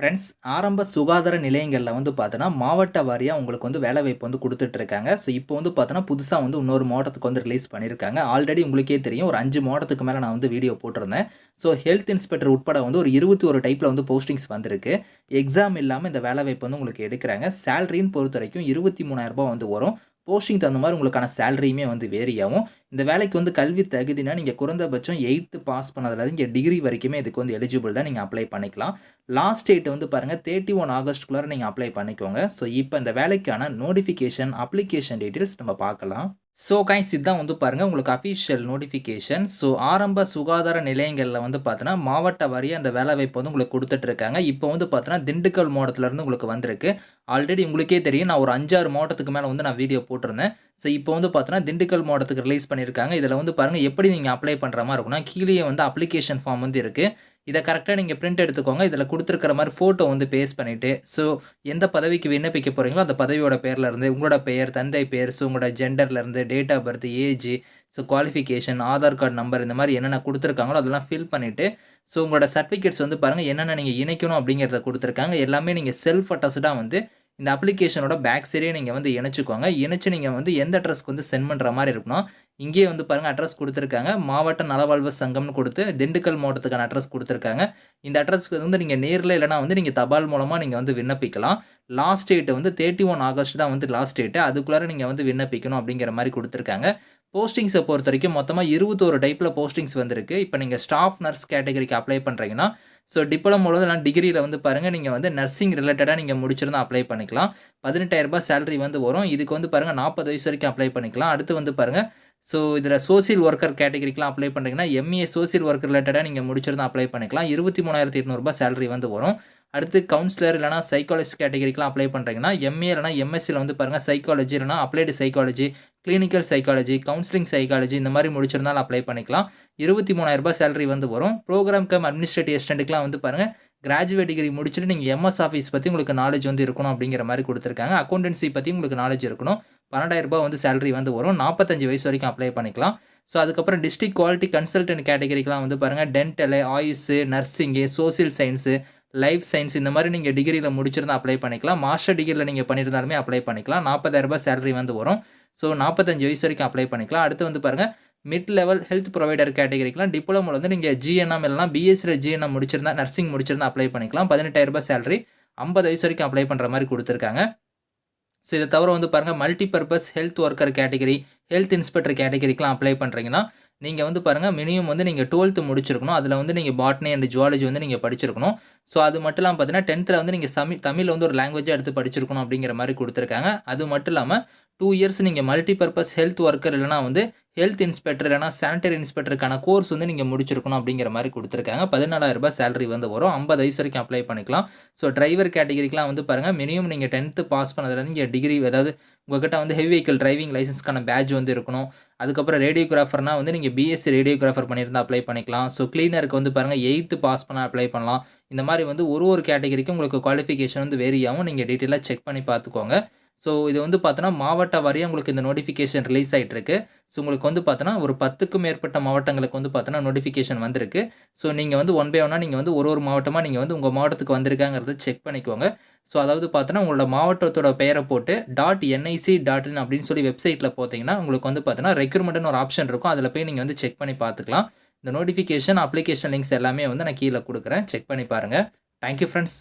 Friends ஆரம்ப சுகாதார நிலையங்களில் வந்து பார்த்தோன்னா மாவட்ட வாரியாக உங்களுக்கு வந்து வேலைவாய்ப்பு வந்து கொடுத்துட்ருக்காங்க. ஸோ இப்போ வந்து பார்த்தோன்னா புதுசாக வந்து இன்னொரு மாவட்டத்துக்கு வந்து ரிலீஸ் பண்ணியிருக்காங்க. ஆல்ரெடி உங்களுக்கே தெரியும் ஒரு அஞ்சு மாவட்டத்துக்கு மேலே நான் வந்து வீடியோ போட்டிருந்தேன். ஸோ ஹெல்த் இன்ஸ்பெக்டர் உட்பட வந்து ஒரு இருபத்தி ஒரு டைப்பில் வந்து போஸ்டிங்ஸ் வந்திருக்கு. எக்ஸாம் இல்லாமல் இந்த வேலைவாய்ப்பு வந்து உங்களுக்கு எடுக்கிறாங்க. சேலரின்னு பொறுத்த வரைக்கும் இருபத்தி மூணாயிரரூபா வந்து வரும். போஸ்டிங் தகுந்த மாதிரி உங்களுக்கான சேலரியுமே வந்து வேரி ஆகும். இந்த வேலைக்கு வந்து கல்வி தகுதினா நீங்கள் குறைந்தபட்சம் எயித்து பாஸ் பண்ணதுலேருந்து இங்கே டிகிரி வரைக்குமே இதுக்கு வந்து எலிஜிபிள் தான் நீங்கள் அப்ளை பண்ணிக்கலாம். லாஸ்ட் டேட் வந்து பாருங்கள் தேர்ட்டி ஒன் ஆகஸ்ட்குள்ளார நீங்கள் அப்ளை பண்ணிக்கோங்க. ஸோ இப்போ இந்த வேலைக்கான நோட்டிஃபிகேஷன் அப்ளிகேஷன் டீட்டெயில்ஸ் நம்ம பார்க்கலாம். ஸோ கைஸ் இதுதான் வந்து பாருங்கள் உங்களுக்கு அஃபிஷியல் நோட்டிஃபிகேஷன் ஸோ ஆரம்ப சுகாதார நிலையங்களில் வந்து பார்த்தோன்னா மாவட்ட வாரியாக அந்த வேலைவாய்ப்பு வந்து உங்களுக்கு கொடுத்துட்ருக்காங்க. இப்போ வந்து பார்த்தோன்னா திண்டுக்கல் மாவட்டத்துலேருந்து உங்களுக்கு வந்திருக்கு. ஆல்ரெடி உங்களுக்கே தெரியும் நான் ஒரு அஞ்சாறு மாவட்டத்துக்கு மேலே வந்து நான் வீடியோ போட்டிருந்தேன். ஸோ இப்போ வந்து பார்த்தோன்னா திண்டுக்கல் மாவட்டத்துக்கு ரிலீஸ் பண்ணியிருக்காங்க. இதில் வந்து பாருங்கள் எப்படி நீங்கள் அப்ளை பண்ணுற மாதிரி இருக்கும்னா கீழே வந்து அப்ளிகேஷன் ஃபார்ம் வந்து இருக்குது இதை கரெக்டாக நீங்கள் பிரிண்ட் எடுத்துக்கோங்க. இதில் கொடுத்துருக்கிற மாதிரி ஃபோட்டோ வந்து பேஸ்ட் பண்ணிவிட்டு ஸோ எந்த பதவிக்கு விண்ணப்பிக்க போகிறீங்களோ அந்த பதவியோட பேரில் இருந்து உங்களோட பெயர் தந்தை பெயர் ஸோ உங்களோட ஜெண்டர்லேருந்து date of birth age so qualification Aadhaar card number இந்த மாதிரி என்னென்ன கொடுத்துருக்காங்களோ அதெல்லாம் ஃபில் பண்ணிவிட்டு ஸோ உங்களோட சர்டிஃபிகேட்ஸ் வந்து பாருங்கள் என்னென்ன நீங்கள் இணைக்கணும் அப்படிங்கிறத கொடுத்துருக்காங்க. எல்லாமே நீங்கள் செல்ஃப் அட்டஸ்டாக வந்து இந்த அப்ளிகேஷனோட பேக் சைடே நீங்கள் வந்து இணைச்சிக்கோங்க. இணைச்சி நீங்கள் வந்து எந்த அட்ரஸ்க்கு வந்து சென்ட் பண்ணுற மாதிரி இருக்கணும். இங்கேயே வந்து பாருங்கள் அட்ரஸ் கொடுத்துருக்காங்க. மாவட்ட நலவாழ்வு சங்கம்னு கொடுத்து திண்டுக்கல் மாவட்டத்துக்கான அட்ரஸ் கொடுத்துருக்காங்க. இந்த அட்ரஸ்க்கு வந்து நீங்கள் நேரில் இல்லைனா வந்து நீங்கள் தபால் மூலமாக நீங்கள் வந்து விண்ணப்பிக்கலாம். லாஸ்ட் டேட்டு வந்து தேர்ட்டி ஒன் ஆகஸ்ட் தான் வந்து லாஸ்ட் டேட்டு அதுக்குள்ளார நீங்கள் வந்து விண்ணப்பிக்கணும் அப்படிங்கிற மாதிரி கொடுத்துருக்காங்க. போஸ்டிங்ஸை பொறுத்த வரைக்கும் மொத்தமாக இருபத்தோரு டைப்பில் போஸ்டிங்ஸ் வந்திருக்கு. இப்போ நீங்கள் ஸ்டாஃப் நர்ஸ் கேட்டகரிக்கு அப்ளை பண்ணுறீங்கன்னா ஸோ டிப்ளமோ இல்லை டிகிரியில் வந்து பாருங்கள் நீங்கள் வந்து நர்சிங் ரிலேட்டடாக நீங்கள் முடிச்சிருந்தா அப்ளை பண்ணிக்கலாம். பதினெட்டாயிரரூபா சேலரி வந்து வரும். இதுக்கு வந்து பாருங்கள் நாற்பது வயசு வரைக்கும் அப்ளை பண்ணிக்கலாம். அடுத்து வந்து பாருங்கள் ஸோ இதில் சோசியல் ஒர்க்கர் கேட்டகரிக்கெலாம் அப்ளை பண்ணுறீங்கன்னா எம்ஏ சோசியல் ஒர்க் ரிலேட்டடாக நீங்கள் முடிச்சிருந்தா அப்ளை பண்ணிக்கலாம். இருபத்தி மூணாயிரத்தி எட்நூறுபா சேலரி வந்து வரும். அடுத்து கவுன்சிலர் இல்லைனா சைக்காலஜி கேட்டகரிக்கெலாம் அப்ளை பண்ணுறீங்கன்னா எம்ஏ இல்லைனா எம்எஸ்சியில் வந்து பாருங்கள் சைக்காலஜி இல்லைனா applied psychology clinical psychology counselling psychology இந்த மாதிரி முடிச்சிருந்தாலும் அப்ளை பண்ணிக்கலாம். இருபத்தி மூணாயிரரூபா சேலரி வந்து வரும். ப்ரோக்ராம் கம் அட்மினிஸ்ட்ரேட்டிவ் அசிஸ்டண்ட்டுக்குலாம் வந்து பாருங்கள் கிராஜுவேட் டிகிரி முடிச்சுட்டு நீங்கள் எம்எஸ் ஆஃபீஸ் பற்றி உங்களுக்கு நாலேஜ் வந்து இருக்கணும் அப்படிங்கிற மாதிரி கொடுத்துருக்காங்க. அக்கௌண்டன்சி பற்றி உங்களுக்கு நாலேஜ் இருக்கணும். பன்னெண்டாயிரரூபா வந்து சேலரி வந்து வரும். நாற்பத்தஞ்சு வயசு வரைக்கும் அப்ளை பண்ணிக்கலாம். ஸோ அதுக்கப்புறம் டிஸ்ட்ரிக் குவாலிட்டி கன்சல்டன்ட் கேட்டகரிக்கெலாம் வந்து பாருங்கள் dental AYUSH nursing social science life science இந்த மாதிரி நீங்கள் டிகிரியில் முடிச்சிருந்தால் அப்ளை பண்ணிக்கலாம். மாஸ்டர் டிகிரியில் நீங்கள் பண்ணியிருந்தாலுமே அப்ளை பண்ணிக்கலாம். நாற்பதாயிரரூபா சேலரி வந்து வரும். ஸோ நாற்பத்தஞ்சு வயசு வரைக்கும் அப்ளை பண்ணிக்கலாம். அடுத்து வந்து பாருங்கள் மிட் லெவல் ஹெல்த் ப்ரொவைடர் கேட்டகரிக்கெலாம் டிப்ளமோவில் வந்து நீங்கள் ஜிஎன்எம் இல்லைனா பிஎஸ்சியில் ஜிஎன்எம் முடிச்சிருந்தா நர்சிங் முடிச்சிருந்தா அப்ளை பண்ணிக்கலாம். பதினெட்டாயிரரூபா சேலரி ஐம்பது வயசு வரைக்கும் அப்ளை பண்ணுற மாதிரி கொடுத்துருக்காங்க. ஸோ இதை தவிர வந்து பாருங்கள் multi purpose health worker category health inspector கேட்டகரிக்கெலாம் apply பண்ணுறீங்கன்னா நீங்கள் வந்து பாருங்கள் மினிமம் வந்து நீங்கள் டுவெல்த்து முடிச்சிருக்கணும். அதில் வந்து நீங்கள் பாட்னி அண்ட் ஜுவாலஜி வந்து நீங்கள் படிச்சிருக்கணும். ஸோ அது மட்டும் இல்லாமல் பார்த்தீங்கன்னா டென்த்தில் வந்து நீங்கள் தமிழ் தமிழ் வந்து ஒரு லாங்குவேஜாக எடுத்து படிச்சிருக்கணும் அப்படிங்கிற மாதிரி கொடுத்துருக்காங்க. அது மட்டும் இல்லாமல் டூ இயர்ஸ் நீங்கள் மல்டி பர்பஸ் ஹெல்த் ஒர்க்கர் இல்லைனா வந்து ஹெல்த் இன்ஸ்பெக்டர் இல்லைனா சானிடரி இன்ஸ்பெக்டருக்கான கோர்ஸ் வந்து நீங்கள் முடிச்சிருக்கணும் அப்படிங்கிற மாதிரி கொடுத்துருக்காங்க. பதினாலாயிரரூபா சேலரி வந்து வரும். ஐம்பது வயசு வரைக்கும் அப்ளை பண்ணிக்கலாம். ஸோ டிரைவர் கேட்டகரிக்கெலாம் வந்து பாருங்கள் மினிமம் நீங்கள் டென்த்து பாஸ் பண்ணதுலேருந்து இங்கே டிகிரி அதாவது உங்கள்கிட்ட வந்து ஹெவி வெஹிக்கல் டிரைவிங் லைசன்ஸ்க்கான பேட்ச் வந்து இருக்கணும். அதுக்கப்புறம் ரேடியோகிராஃபர்னால் வந்து நீங்கள் பிஎஸ்சி ரேடியோகிராஃபர் பண்ணியிருந்தால் அப்ளை பண்ணிக்கலாம். ஸோ க்ளீனருக்கு வந்து பாருங்கள் எயித்து பாஸ் பண்ணால் அப்ளை பண்ணலாம். இந்த மாதிரி வந்து ஒரு ஒரு கேட்டகரிக்கும் உங்களுக்கு குவாலிஃபிகேஷன் வந்து வேரியாகவும் நீங்கள் டீட்டெயிலாக செக் பண்ணி பார்த்துக்கோங்க. ஸோ இது வந்து பார்த்தோன்னா மாவட்ட வாரியாக உங்களுக்கு இந்த நோட்டிஃபிகேஷன் ரிலீஸ் ஆகிட்டுருக்கு ஸோ உங்களுக்கு வந்து பார்த்தோன்னா ஒரு பத்துக்கும் மேற்பட்ட மாவட்டங்களுக்கு வந்து பார்த்தோன்னா நோட்டிஃபிகேஷன் வந்திருக்கு. ஸோ நீங்கள் வந்து ஒன் பை ஒன்னாக நீங்கள் வந்து ஒரு ஒரு மாவட்டமாக நீங்கள் வந்து உங்கள் மாவட்டத்துக்கு வந்திருக்காங்கிறத செக் பண்ணிக்கோங்க. ஸோ அதாவது பார்த்தோன்னா உங்களோட மாவட்டத்தோட பெயரை போட்டு. டாட் என்ஐசி டாட் இன் அப்படின்னு சொல்லி வெப்சைட்டில் பார்த்தீங்கன்னா உங்களுக்கு வந்து பார்த்தோன்னா ரெக்ரூட்மெண்ட்னு ஒரு ஆப்ஷன் இருக்கும். அதில் போய் நீங்கள் வந்து செக் பண்ணி பார்த்துக்கலாம். இந்த நோட்டிஃபிகேஷன் அப்ளிகேஷன் லிங்க்ஸ் எல்லாமே வந்து நான் கீழே கொடுக்குறேன். செக் பண்ணி பாருங்கள் தேங்க்யூ ஃப்ரெண்ட்ஸ்